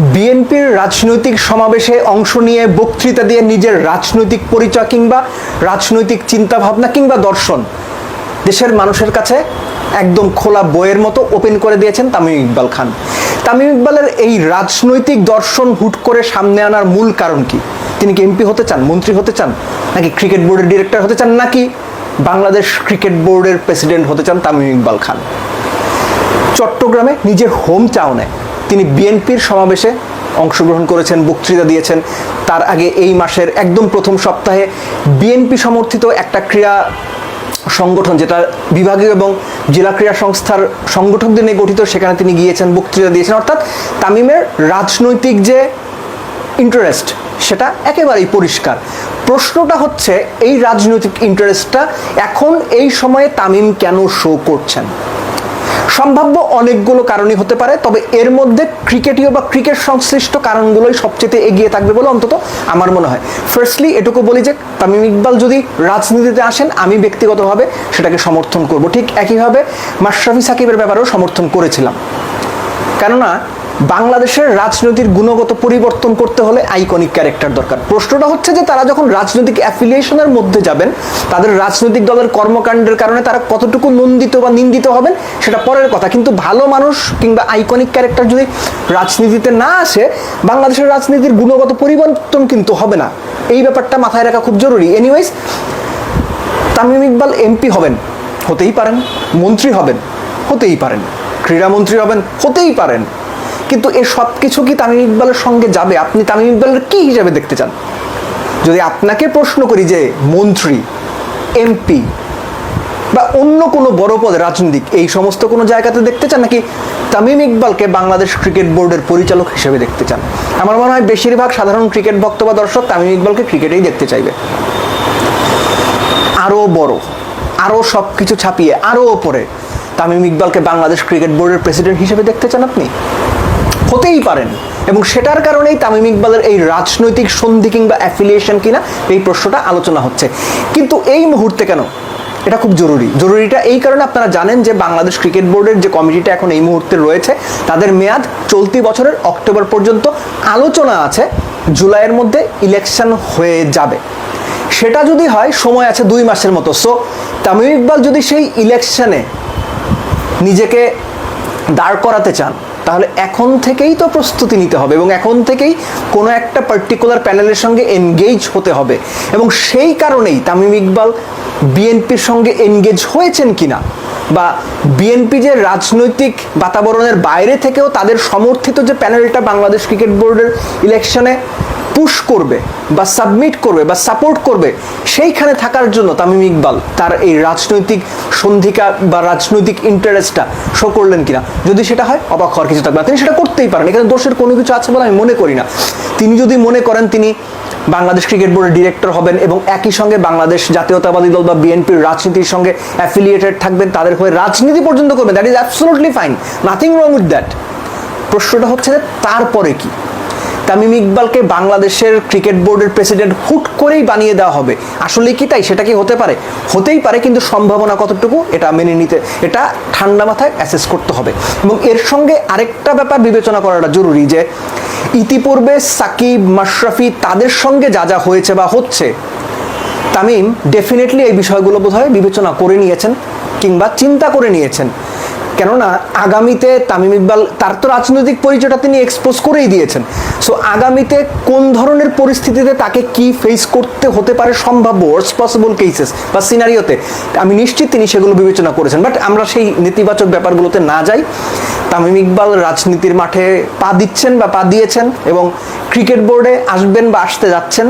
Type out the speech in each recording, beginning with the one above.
বিএনপির রাজনৈতিক সমাবেশে অংশ নিয়ে বক্তৃতা দিয়ে নিজের রাজনৈতিক পরিচয় কিংবা রাজনৈতিক চিন্তাভাবনা কিংবা দর্শন দেশের মানুষের কাছে একদম খোলা বইয়ের মতো ওপেন করে দিয়েছেন তামিম ইকবাল খান। তামিম ইকবালের এই রাজনৈতিক দর্শন হুট করে সামনে আনার মূল কারণ কি? তিনি কি এমপি হতে চান, মন্ত্রী হতে চান, নাকি ক্রিকেট বোর্ডের ডিরেক্টর হতে চান, নাকি বাংলাদেশ ক্রিকেট বোর্ডের প্রেসিডেন্ট হতে চান তামিম ইকবাল খান? চট্টগ্রামে নিজের হোম টাউনে তিনি বিএনপির সমাবেশে অংশগ্রহণ করেছেন, বক্তৃতা দিয়েছেন। তার আগে এই মাসের একদম প্রথম সপ্তাহে বিএনপি সমর্থিত একটা ক্রীড়া সংগঠন যেটা বিভাগীয় এবং জেলা ক্রীড়া সংস্থার সংগঠকদের নিয়ে গঠিত, সেখানে তিনি গিয়েছেন, বক্তৃতা দিয়েছেন। অর্থাৎ তামিমের রাজনৈতিক যে ইন্টারেস্ট সেটা একেবারেই পরিষ্কার। প্রশ্নটা হচ্ছে, এই রাজনৈতিক ইন্টারেস্টটা এখন এই সময়ে তামিম কেন শো করছেন? সম্ভাব্য অনেকগুলো কারণই হতে পারে, তবে এর মধ্যে ক্রিকেটীয় বা ক্রিকেট সংশ্লিষ্ট কারণগুলোই সবচেয়ে এগিয়ে থাকবে বলে অন্তত আমার মনে হয়। ফার্স্টলি এটুকু বলি যে তামিম ইকবাল যদি রাজনীতিতে আসেন, আমি ব্যক্তিগতভাবে সেটাকে সমর্থন করব। ঠিক একইভাবে মাশরাফি সাকিবের ব্যাপারেও সমর্থন করেছিলাম। কেননা বাংলাদেশের রাজনীতির গুণগত পরিবর্তন করতে হলে আইকনিক ক্যারেক্টার দরকার। প্রশ্নটা হচ্ছে যে তারা যখন রাজনৈতিক অ্যাফিলিয়েশনের মধ্যে যাবেন, তাদের রাজনৈতিক দলের কর্মকাণ্ডের কারণে তারা কতটুকু নন্দিত বা নিন্দিত হবেন সেটা পরের কথা। কিন্তু ভালো মানুষ কিংবা আইকনিক ক্যারেক্টার যদি রাজনীতিতে না আসে, বাংলাদেশের রাজনীতির গুণগত পরিবর্তন কিন্তু হবে না। এই ব্যাপারটা মাথায় রাখা খুব জরুরি। এনিওয়াইজ তামিম ইকবাল এমপি হবেন, হতেই পারেন। মন্ত্রী হবেন, হতেই পারেন। ক্রীড়ামন্ত্রী হবেন, হতেই পারেন। কিন্তু এ সব কিছু কি তামিম ইকবালের সঙ্গে যাবে? আপনি তামিম ইকবালের কি হিসাবে দেখতে চান? যদি আপনাকে প্রশ্ন করি যে মন্ত্রী, এমপি বা অন্য কোনো বড় পদে রাজনৈতিক এই সমস্ত কোনো জায়গাতে দেখতে চান নাকি তামিম ইকবালকে বাংলাদেশ ক্রিকেট বোর্ডের পরিচালক হিসেবে দেখতে চান? আমার মনে হয় বেশিরভাগ সাধারণ ক্রিকেট ভক্ত বা দর্শক তামিম ইকবালকে ক্রিকেটেই দেখতে চাইবে। আরও বড় আরও সব কিছু ছাপিয়ে আরও ওপরে তামিম ইকবালকে বাংলাদেশ ক্রিকেট বোর্ডের প্রেসিডেন্ট হিসেবে দেখতে চান আপনি? হতেই পারেন। এবং সেটার কারণেই তামিম ইকবালের এই রাজনৈতিক সন্ধি কিংবা অ্যাফিলিয়েশন কিনা এই প্রশ্নটা আলোচনা হচ্ছে। কিন্তু এই মুহূর্তে কেন? এটা খুব জরুরি। জরুরিটা এই কারণে আপনারা জানেন যে বাংলাদেশ ক্রিকেট বোর্ডের যে কমিটিটা এখন এই মুহূর্তে রয়েছে, তাদের মেয়াদ চলতি বছরের অক্টোবর পর্যন্ত আলোচনা আছে, জুলাইয়ের মধ্যে ইলেকশন হয়ে যাবে। সেটা যদি হয়, সময় আছে দুই মাসের মতো। সো তামিম ইকবাল যদি সেই ইলেকশনে নিজেকে দাঁড় করাতে চান তাহলে এখন থেকেই তো প্রস্তুতি নিতে হবে এবং এখন থেকেই কোনো একটা পার্টিকুলার প্যানেলের সঙ্গে এনগেজ হতে হবে। এবং সেই কারণেই তামিম ইকবাল বিএনপির সঙ্গে এনগেজ হয়েছেন কিনা বা বিএনপি যে রাজনৈতিক বাতাবরণের বাইরে থেকেও তাদের সমর্থিত যে প্যানেলটা বাংলাদেশ ক্রিকেট বোর্ডের ইলেকশনে পুশ করবে বা সাবমিট করবে বা সাপোর্ট করবে, সেইখানে থাকার জন্য তামিম ইকবাল তার এই রাজনৈতিক সন্ধিকা বা রাজনৈতিক ইন্টারেস্টটা শো করলেন কিনা। যদি সেটা হয়, অবাক হওয়ার কিছু থাকবে তিনি সেটা করতেই পারেন। এখানে দোষের কোনো কিছু আছে বলে আমি মনে করি না। তিনি যদি মনে করেন, তিনি বাংলাদেশ ক্রিকেট বোর্ডের ডিরেক্টর হবেন এবং একই সঙ্গে বাংলাদেশ জাতীয়তাবাদী দল বা বিএনপির রাজনীতির সঙ্গে অ্যাফিলিয়েটেড থাকবেন, তাদের হয়ে রাজনীতি পর্যন্ত করবেন that is absolutely fine nothing wrong with that প্রশ্নটা হচ্ছে তারপরে কি? তামিম ইকবালকে বাংলাদেশের ক্রিকেট বোর্ডের প্রেসিডেন্ট হুট করেই বানিয়ে দেওয়া হবে। আসলে কি তাই? সেটা কি হতে পারে? হতেই পারে, কিন্তু সম্ভাবনা কতটুকু? এটা মেনে নিতে, এটা ঠান্ডা মাথায় অ্যাসেস করতে হবে। এবং এর সঙ্গে আরেকটা ব্যাপার বিবেচনা করাটা জরুরি যে, ইতিপূর্বে সাকিব, মাশরাফি তাদের সঙ্গে যা যা হয়েছে বা হচ্ছে, তামিম ডেফিনেটলি এই বিষয়গুলো বোধহয় বিবেচনা করে নিয়েছেন কিংবা চিন্তা করে নিয়েছেন। কেননা আগামীতে তামিম ইকবাল, তার তো রাজনৈতিক পরিচয়টা তিনি এক্সপোজ করেই দিয়েছেন। সো আগামীতে কোন ধরনের পরিস্থিতিতে তাকে কি ফেস করতে হতে পারে সম্ভাব্য ওয়ার্স পসিবল কেসেস বা সিনারিওতে আমি নিশ্চিত তিনি সেগুলো বিবেচনা করেছেন। বাট আমরা সেই নেতিবাচক ব্যাপারগুলোতে না যাই। তামিম ইকবাল রাজনীতির মাঠে পা দিচ্ছেন বা পা দিয়েছেন এবং ক্রিকেট বোর্ডে আসবেন বা আসতে যাচ্ছেন।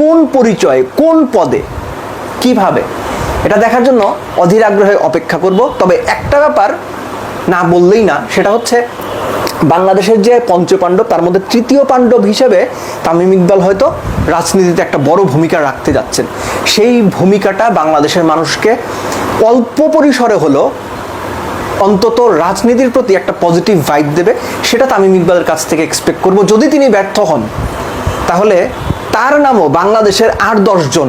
কোন পরিচয়ে, কোন পদে, কীভাবে, এটা দেখার জন্য অধীর আগ্রহে অপেক্ষা করব। তবে একটা ব্যাপার না বললেই না, সেটা হচ্ছে বাংলাদেশের যে পঞ্চপাণ্ডব, তার মধ্যে তৃতীয় পাণ্ডব হিসেবে তামিম ইকবাল হয়তো রাজনীতিতে একটা বড় ভূমিকা রাখতে যাচ্ছেন। সেই ভূমিকাটা বাংলাদেশের মানুষকে অল্প পরিসরে হলো অন্তত রাজনীতির প্রতি একটা পজিটিভ ভাইব দেবে, সেটা তামিম ইকবালের কাছ থেকে এক্সপেক্ট করব। যদি তিনি ব্যর্থ হন, তাহলে তার নামও বাংলাদেশের আট জন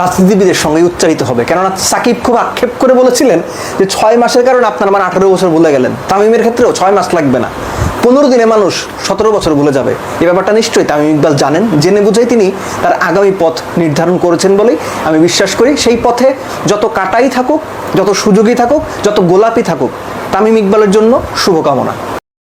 রাজনীতিবিদের সঙ্গে উচ্চারিত হবে। কেননা সাকিব খুব আক্ষেপ করে বলেছিলেন যে ছয় মাসের কারণে আপনার মানে আঠারো বছর ভুলে গেলেন। তামিমের ক্ষেত্রেও ছয় মাস লাগবে না। পনেরো দিনে মানুষ সতেরো বছর ভুলে যাবে। এ ব্যাপারটা নিশ্চয়ই তামিম ইকবাল জানেন। জেনে বুঝেই তিনি তার আগামী পথ নির্ধারণ করেছেন বলেই আমি বিশ্বাস করি। সেই পথে যত কাটাই থাকুক, যত সুযোগই থাকুক, যত গোলাপি থাকুক, তামিম ইকবালের জন্য শুভকামনা।